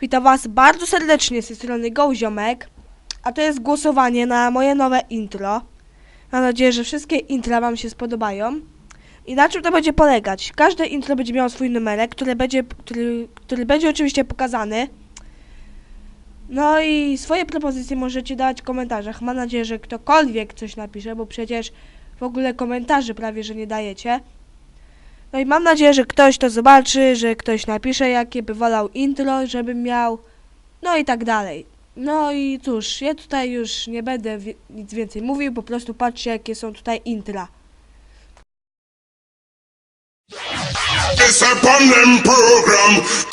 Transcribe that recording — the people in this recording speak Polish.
Witam Was bardzo serdecznie z tej strony Gołziomek, a to jest głosowanie na moje nowe intro. Mam nadzieję, że wszystkie intra Wam się spodobają. I na czym to będzie polegać? Każde intro będzie miało swój numerek, który będzie, który, który będzie oczywiście pokazany. No i swoje propozycje możecie dać w komentarzach. Mam nadzieję, że ktokolwiek coś napisze, bo przecież w ogóle komentarzy prawie, że nie dajecie. No i mam nadzieję, że ktoś to zobaczy, że ktoś napisze, jakie by wolał intro, żebym miał. No i tak dalej. No i cóż, ja tutaj już nie będę nic więcej mówił, po prostu patrzcie, jakie są tutaj intra. Them program.